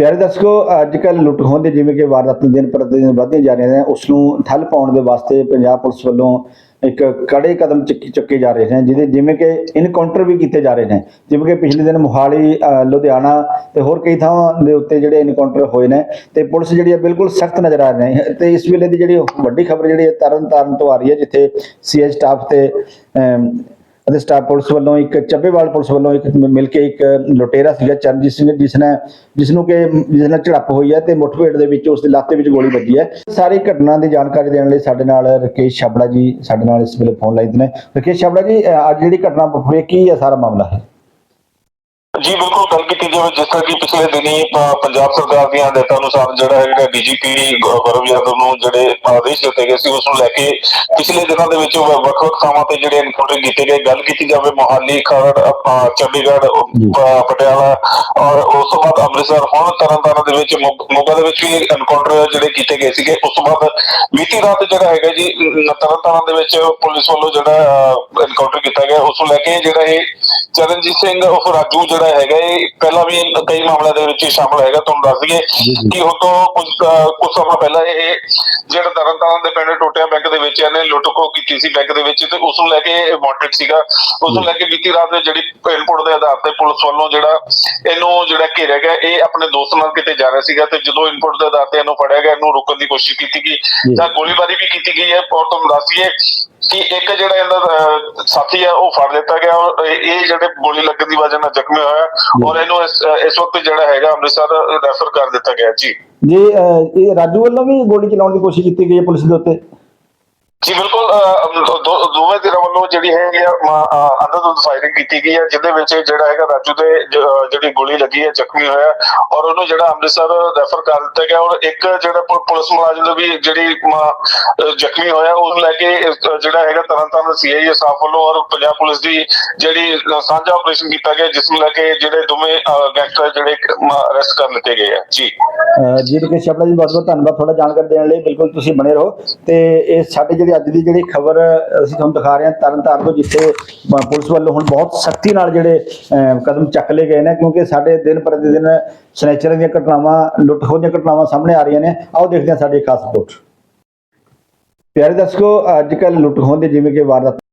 ਪਿਆਰੇ ਦਰਸ਼ਕੋ ਅੱਜ ਕੱਲ ਲੁੱਟ ਖੋਹ ਦੇ ਜਿਵੇਂ ਕਿ ਵਾਰਦਾਤਾਂ ਦਿਨ ਪ੍ਰਤੀ ਦਿਨ ਵਧਦੀਆਂ ਜਾ ਰਹੀਆਂ ਨੇ ਉਸ ਨੂੰ ਠੱਲ ਪਾਉਣ ਦੇ ਵਾਸਤੇ ਪੰਜਾਬ ਪੁਲਿਸ ਵੱਲੋਂ ਇੱਕ ਕੜੇ ਕਦਮ ਚੱਕੀ ਚੱਕੇ ਜਾ ਰਹੇ ਨੇ, ਜਿਹਦੇ ਜਿਵੇਂ ਕਿ ਇਨਕਾਊਂਟਰ ਵੀ ਕੀਤੇ ਜਾ ਰਹੇ ਨੇ। ਜਿਵੇਂ ਕਿ ਪਿਛਲੇ ਦਿਨ ਮੁਹਾਲੀ ਲੁਧਿਆਣਾ ਤੇ ਹੋਰ ਕਈ ਥਾਵਾਂ ਦੇ ਉੱਤੇ ਜਿਹੜੇ ਇਨਕਾਊਂਟਰ ਹੋਏ ਨੇ ਤੇ ਪੁਲਿਸ ਜਿਹੜੀ ਹੈ ਬਿਲਕੁਲ ਸਖਤ ਨਜ਼ਰ ਆ ਰਹੀ ਹੈ ਤੇ ਇਸ ਵੇਲੇ ਦੀ ਜਿਹੜੀ ਵੱਡੀ ਖਬਰ ਜਿਹੜੀ ਹੈ ਤਰਨ ਤਾਰਨ ਤੋਂ ਆ ਰਹੀ ਹੈ, ਜਿੱਥੇ ਸੀਐਚ ਸਟਾਫ ਤੇ ਅਤੇ ਸਟਾਫ ਪੁਲਿਸ ਵੱਲੋਂ ਇੱਕ ਚੱਬੇਵਾਲ ਪੁਲਿਸ ਵੱਲੋਂ ਇੱਕ ਮਿਲ ਕੇ ਇੱਕ ਲੁਟੇਰਾ ਸੀਗਾ ਚਰਨਜੀਤ ਸਿੰਘ ਜਿਸ ਨੇ ਜਿਸ ਨੂੰ ਕਿ ਜਿਸ ਨਾਲ ਝੜਪ ਹੋਈ ਹੈ ਤੇ ਮੁੱਠਭੇੜ ਦੇ ਵਿੱਚ ਉਸ ਦੇ ਲੱਤ ਦੇ ਵਿੱਚ ਗੋਲੀ ਵੱਜੀ ਹੈ। ਸਾਰੀ ਘਟਨਾ ਦੀ ਜਾਣਕਾਰੀ ਦੇਣ ਲਈ ਸਾਡੇ ਨਾਲ ਰਕੇਸ਼ ਛਾਬੜਾ ਜੀ ਸਾਡੇ ਨਾਲ ਇਸ ਵੇਲੇ ਫੋਨ ਲਾਈਨ ਤੇ ਨੇ। ਰਕੇਸ਼ ਛਾਬੜਾ ਜੀ ਅੱਜ ਜਿਹੜੀ ਘਟਨਾ ਵਾਪਰੀ ਕੀ ਹੈ, ਸਾਰਾ ਮਾਮਲਾ ਹੈ। ਜੀ ਬਿਲਕੁਲ ਗੱਲ ਕੀਤੀ ਜਾਵੇ ਜਿਸ ਤਰ੍ਹਾਂ ਕਿ ਪਿਛਲੇ ਦਿਨੀ ਪੰਜਾਬ ਸਰਕਾਰ ਦੀਆਂ ਹਦਾਇਤਾਂ ਅਨੁਸਾਰ ਜਿਹੜਾ ਹੈਗਾ ਡੀਜੀਪੀ ਗੌਰਵ ਯਾਦਵ ਨੂੰ ਜਿਹੜੇ ਆਦੇਸ਼ ਦਿੱਤੇ ਗਏ ਸੀ ਉਸ ਨੂੰ ਲੈ ਕੇ ਪਿਛਲੇ ਦਿਨਾਂ ਦੇ ਵਿੱਚ ਵੱਖ-ਵੱਖ ਥਾਵਾਂ ਤੇ ਜਿਹੜੇ ਇਨਕਾਊਂਟਰ ਕੀਤੇ ਗਏ। ਗੱਲ ਕੀਤੀ ਜਾਵੇ ਮੋਹਾਲੀ ਖਰੜ ਚੰਡੀਗੜ੍ਹ ਪਟਿਆਲਾ ਔਰ ਉਸ ਤੋਂ ਬਾਅਦ ਅੰਮ੍ਰਿਤਸਰ। ਹੁਣ ਤਰਨਤਾਰਨ ਦੇ ਵਿੱਚ ਮੋਗਾ ਦੇ ਵਿੱਚ ਵੀ ਇਨਕਾਊਂਟਰ ਜਿਹੜੇ ਕੀਤੇ ਗਏ ਸੀਗੇ। ਉਸ ਤੋਂ ਬਾਅਦ ਬੀਤੀ ਰਾਤ ਜਿਹੜਾ ਹੈਗਾ ਜੀ ਤਰਨਤਾਰਨ ਦੇ ਵਿੱਚ ਪੁਲਿਸ ਵੱਲੋਂ ਜਿਹੜਾ ਇਨਕਾਊਂਟਰ ਕੀਤਾ ਗਿਆ। ਉਸ ਨੂੰ ਲੈ ਕੇ ਜਿਹੜਾ ਇਹ ਚਰਨਜੀਤ ਸਿੰਘ ਉਫ ਰਾਜੂ ਜਿਹੜਾ ਹੈਗਾ ਇਹ ਪਹਿਲਾਂ ਵੀ ਕਈ ਮਾਮਲਿਆਂ ਦੇ ਵਿੱਚ ਸ਼ਾਮਲ ਹੈਗਾ ਤੁਹਾਨੂੰ ਦੱਸ ਦਈਏ। ਕਿ ਉਦੋਂ ਕੁਝ ਅਹ ਕੁਝ ਸਮਾਂ ਪਹਿਲਾਂ ਇਹ ਜਿਹੜਾ ਤਰਨਤਾਰਨ ਦੇ ਪਿੰਡ ਟੋਟਿਆ ਬੈਂਕ ਦੇ ਵਿੱਚ ਇਹਨੇ ਲੁੱਟ ਖੋ ਕੀਤੀ ਸੀ ਬੈਂਕ ਦੇ ਵਿੱਚ ਤੇ ਉਸ ਨੂੰ ਲੈ ਕੇ ਵਾਂਟਡ ਸੀਗਾ ਉਸ ਨੂੰ ਲੈ ਕੇ ਬੀਤੀ ਰਾਤ ਦੇ ਜਿਹੜੀ ਇਨਪੁਟ ਦੇ ਆਧਾਰ ਤੇ ਪੁਲਿਸ ਵੱਲੋਂ ਜਿਹੜਾ ਇਹਨੂੰ ਜਿਹੜਾ ਘੇਰਿਆ ਗਿਆ ਇਹ ਆਪਣੇ ਦੋਸਤ ਨਾਲ ਕਿਤੇ ਜਾ ਰਿਹਾ ਸੀਗਾ ਤੇ ਜਦੋਂ ਇਨਪੁਟ ਦੇ ਆਧਾਰ ਤੇ ਇਹਨੂੰ ਫੜਿਆ ਗਿਆ ਇਹਨੂੰ ਰੋਕਣ ਦੀ ਕੋਸ਼ਿਸ਼ ਕੀਤੀ ਗਈ ਜੀ। ਤਾਂ ਗੋਲੀਬਾਰੀ ਵੀ ਕੀਤੀ ਗਈ ਹੈ। ਔਰ ਤੁਹਾਨੂੰ ਦੱਸ ਦਈਏ ਕਿ ਇੱਕ ਜਿਹੜਾ ਇਹਦਾ ਸਾਥੀ ਹੈ ਉਹ ਫੜ ਲਿੱਤਾ ਗਿਆ ਔਰ ਇਹ ਜਿਹੜੇ ਗੋਲੀ ਲੱਗਣ ਦੀ ਵਜ੍ਹਾ ਨਾਲ ਜ਼ਖਮੀ ਹੋਇਆ ਔਰ ਇਹਨੂੰ ਇਸ ਵਕਤ ਜਿਹੜਾ ਹੈਗਾ ਅੰਮ੍ਰਿਤਸਰ ਰੈਫਰ ਕਰ ਦਿੱਤਾ ਗਿਆ। ਜੀ। ਜੀ ਇਹ ਰਾਜੂ ਵੱਲੋਂ ਵੀ ਗੋਲੀ ਚਲਾਉਣ ਦੀ ਕੋਸ਼ਿਸ਼ ਕੀਤੀ ਗਈ ਹੈ ਪੁਲਿਸ ਦੇ ਉੱਤੇ? ਜੀ, ਬਿਲਕੁਲ ਦੋਵੇਂ ਧਿਰਾਂ ਵੱਲੋਂ ਜਿਹੜੀ ਹੈਗੀ ਆ ਅੰਦਰ ਫਾਇਰਿੰਗ ਕੀਤੀ ਗਈ ਹੈ ਜਿਹਦੇ ਵਿੱਚ ਜਿਹੜਾ ਹੈਗਾ ਰਾਜੂ ਦੇ ਜਿਹੜੀ ਗੋਲੀ ਲੱਗੀ ਹੈ ਜ਼ਖਮੀ ਹੋਇਆ, ਔਰ ਉਹਨੂੰ ਜਿਹੜਾ ਅੰਮ੍ਰਿਤਸਰ ਰੈਫਰ ਕਰ ਦਿੱਤਾ ਗਿਆ, ਔਰ ਇੱਕ ਜਿਹੜਾ ਪੁਲਿਸ ਮੁਲਾਜ਼ਮ ਦਾ ਵੀ ਜਿਹੜੀ ਜ਼ਖਮੀ ਹੋਇਆ ਉਸ ਲੈ ਕੇ ਜਿਹੜਾ ਹੈਗਾ ਤਰਨਤਾਰਨ ਸੀਆਈਏ ਸਟਾਫ ਵੱਲੋਂ ਔਰ ਪੰਜਾਬ ਪੁਲਿਸ ਦੀ ਜਿਹੜੀ ਸਾਂਝਾ ਆਪਰੇਸ਼ਨ ਕੀਤਾ ਗਿਆ, ਜਿਸ ਨੂੰ ਲੈ ਕੇ ਜਿਹੜੇ ਦੋਵੇਂ ਗੈਂਗਸਟਰ ਜਿਹੜੇ ਅਰੈਸਟ ਕਰ ਲਿੱਤੇ ਗਏ ਆ। ਜੀ। ਜੀ, ਰਕੇਸ਼ ਛਾਬੜਾ ਜੀ ਬਹੁਤ ਬਹੁਤ ਧੰਨਵਾਦ, ਤੁਹਾਡਾ ਜਾਣਕਾਰੀ ਦੇਣ ਲਈ, ਬਿਲਕੁਲ ਤੁਸੀਂ ਬਣੇ ਰਹੋ, ਤੇ ਇਹ ਸਾਡੀ ਜਿਹੜੀ ਅੱਜ ਦੀ ਜਿਹੜੀ ਖਬਰ ਅਸੀਂ ਤੁਹਾਨੂੰ ਦਿਖਾ ਰਹੇ ਹਾਂ ਤਰਨਤਾਰਨ ਤੋਂ ਜਿੱਥੇ ਪੁਲਿਸ ਵੱਲੋਂ ਹੁਣ ਬਹੁਤ ਸਖਤੀ ਨਾਲ ਜਿਹੜੇ ਅਹ, ਕਦਮ ਚੱਕ ਲਏ ਗਏ ਨੇ ਕਿਉਂਕਿ ਸਾਡੇ ਦਿਨ ਪ੍ਰਤੀ ਦਿਨ ਸਨੈਚਰਾਂ ਦੀਆਂ ਘਟਨਾਵਾਂ ਲੁੱਟ ਖੋਹ ਦੀਆਂ ਘਟਨਾਵਾਂ ਸਾਹਮਣੇ ਆ ਰਹੀਆਂ ਨੇ। ਆਓ ਦੇਖਦੇ ਹਾਂ ਸਾਡੀ ਖਾਸ ਰਿਪੋਰਟ। ਪਿਆਰੇ ਦਰਸ਼ਕੋ ਅੱਜ ਕੱਲ ਲੁੱਟ ਖੋਹ ਦੇ ਜਿਵੇਂ ਕਿ ਵਾਰਦਾਤ